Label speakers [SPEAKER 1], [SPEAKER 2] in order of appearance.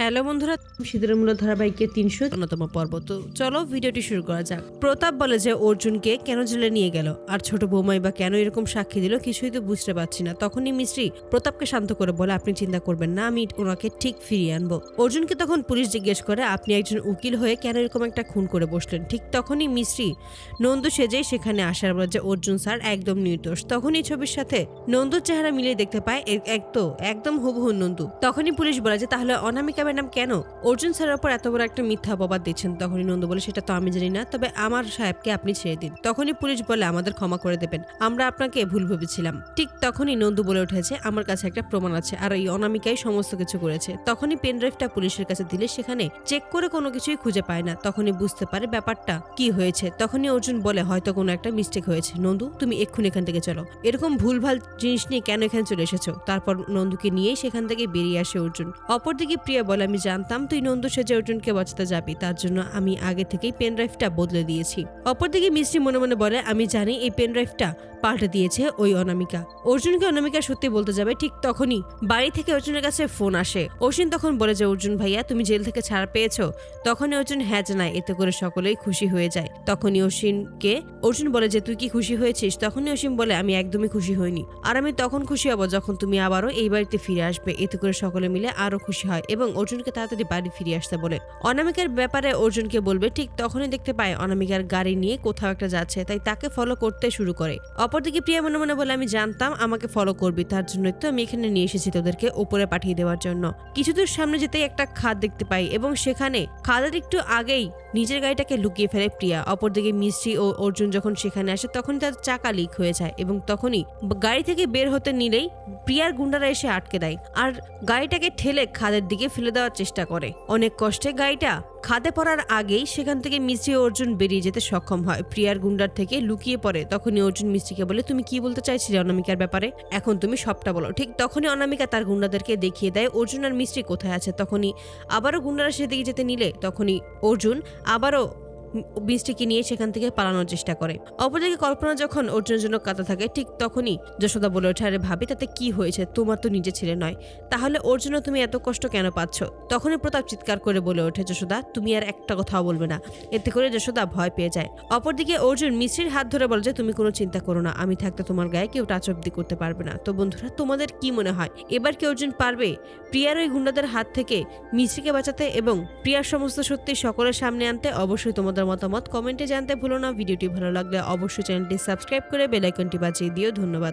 [SPEAKER 1] Hello বন্ধুরা সিঁদুরের মূল ধারাবাহিকের তিনশো অন্যতম পর্ব। তো চলো ভিডিওটি শুরু করা যাক। প্রতাপ বলে যে অর্জুনকে কেন জেলে নিয়ে গেল? আর ছোট বৌমাই বা কেন এরকম সাক্ষী দিল কিছুই তো বুঝতে পারছি না। তখনই মিস্ত্রি প্রতাপকে শান্ত করে বলে, আপনি চিন্তা করবেন না, আমি ওনাকে ঠিক ফিরিয়ে আনব। অর্জুনকে তখন পুলিশ জিজ্ঞেস করে, আপনি একজন উকিল হয়ে কেন এরকম একটা খুন করে বসলেন? ঠিক তখনই মিস্ত্রি নন্দু সেজে সেখানে আসার বলে যে অর্জুন স্যার একদম নির্দোষ। তখনই ছবির সাথে নন্দুর চেহারা মিলিয়ে দেখতে পায় এক তো একদম হুবহু নন্দু। তখনই পুলিশ বলে যে, তাহলে অনামিকা ম্যাডাম, কেন? অর্জুন স্যারের ওপর এত বড় একটা মিথ্যা অপবাদ দিচ্ছেন তখনই নন্দু বলে, সেটা তো আমি জানি না। তবে আমার সাহেবকে আপনি ছেড়ে দিন। তখনই পুলিশ বলে, আমাদের ক্ষমা করে দেবেন। আমরা আপনাকে ভুল ভেবেছিলাম। ঠিক তখনই নন্দু বলে উঠেছে, আমার কাছে একটা প্রমাণ আছে, আর এই অনামিকাই সমস্ত কিছু করেছে। তখনই পেন ড্রাইভটা পুলিশের কাছে দিলে, সেখানে চেক করে কোনো কিছুই খুঁজে পায় না। তখনই বুঝতে পারে ব্যাপারটা কি হয়েছে। তখনই অর্জুন বলে, হয়তো কোনো একটা মিস্টেক হয়েছে। নন্দু, তুমি এক্ষুনি এখান থেকে চলো। এরকম ভুলভাল জিনিস নিয়ে কেন এখানে চলে এসেছ? তারপর নন্দুকে নিয়েই সেখান থেকে বেরিয়ে আসে অর্জুন। অপরদিকে প্রিয়া বলে আমি জানতাম, তুই নন্দু সেজে অর্জুনকে বাঁচাতে যাবি। তার জন্য আমি আগে থেকেই পেন ড্রাইভটা বদলে দিয়েছি। অপরদিকে মিষ্টি মনে মনে বলে, আমি জানি এই পেন ড্রাইভটা পাল্টে দিয়েছে ওই অনামিকা। অর্জুনকে অনামিকা সত্যি বলতে যাবে ঠিক তখনই বাড়ি থেকে অর্জুনের কাছে ফোন আসে। অশ্বিন তখন বলে যে, অর্জুন ভাইয়া, তুমি জেল থেকে ছাড়া পেয়েছ। তখনই অর্জুন হ্যাঁ জানায় এতে করে সকলেই খুশি হয়ে যায়। তখনই অশ্বিনকে অর্জুন বলে যে, তুই কি খুশি হয়েছিস? তখনই অসীম বলে, আমি একদমই খুশি হইনি। আর আমি তখন খুশি হব যখন তুমি আবারও এই বাড়িতে ফিরে আসবে। এতে করে সকলে মিলে আরও খুশি হয় এবং অর্জুনকে তাড়াতাড়ি বাড়ি ফিরে আসতে বলে। অনামিকার ব্যাপারে অর্জুনকে বলবে, ঠিক তখনই দেখতে পায় অনামিকার গাড়ি নিয়ে কোথাও একটা যাচ্ছে, তাই তাকে ফলো করতে শুরু করে। অপরদিকে প্রিয়া মনে মনে বলে, আমি জানতাম আমাকে ফলো করবি, তার জন্য তো আমি এখানে নিয়ে এসেছি তোদেরকে ওপরে পাঠিয়ে দেওয়ার জন্য। কিছুদূর সামনে যেতেই একটা খাদ দেখতে পাই এবং সেখানে খাদের একটু আগেই নিজের গাড়িটাকে লুকিয়ে ফেলে প্রিয়া। অপরদিকে মিষ্টি ও অর্জুন যখন সেখানে আসে, তখনই তার চাকা লিক হয়ে যায় এবং তখনই গাড়ি থেকে বের হতে নিলেই প্রিয়ার গুন্ডারা এসে আটকে দেয়। আর গাড়িটাকে ঠেলে খাদের দিকে ফেলে দেওয়ার চেষ্টা করে। অনেক কষ্টে গাড়িটা খাদে পড়ার আগেই সেখান থেকে মিষ্টি অর্জুন বেরিয়ে যেতে সক্ষম হয়। প্রিয়ার গুন্ডার থেকে লুকিয়ে পড়ে। তখনই অর্জুন মিষ্টিকে বলে, তুমি কি বলতে চাইছিলে অনামিকার ব্যাপারে? এখন তুমি সবটা বলো। ঠিক তখনই অনামিকা তার গুন্ডাদেরকে দেখিয়ে দেয়, অর্জুন আর মিষ্টি কোথায় আছে? তখনই আবারও গুন্ডারা সেদিকে যেতে নিলে। তখনই অর্জুন আবারও মিষ্টিকে নিয়ে সেখান থেকে পালানোর চেষ্টা করে। অপরদিকে কল্পনা যখন অর্জুনের জন্য কাঁদা থাকে, ঠিক তখনই যশোদা বলে ওঠে, আরে ভাবি, তাতে কি হয়েছে? তোমার তো নিজে ছেলে নয়। তাহলে ওর জন্য তুমি এত কষ্ট কেন পাচ্ছ? তখনই প্রতাপ চিৎকার করে বলে ওঠে, যশোদা, তুমি আর একটা কথাও বলবে না। এতে করে যশোদা ভয় পেয়ে যায়। অপরদিকে অর্জুন মিশ্রির হাত ধরে বলে যে, তুমি কোনো চিন্তা করো না, আমি থাকতে তোমার গায়ে কেউ টাচ অব্দি করতে পারবে না। তো বন্ধুরা, তোমাদের কি মনে হয়? এবার কি অর্জুন পারবে? প্রিয়ার ওই গুন্ডাদের হাত থেকে মিশ্রিকে বাঁচাতে এবং প্রিয়ার সমস্ত সত্যি সকলের সামনে আনতে অবশ্যই তোমাদের মতামত কমেন্টে জানতে ভুলো না। ভিডিওটি ভালো লাগলে অবশ্যই চ্যানেলটি সাবস্ক্রাইব করে বেলাইকনটি বাজিয়ে দিও। ধন্যবাদ।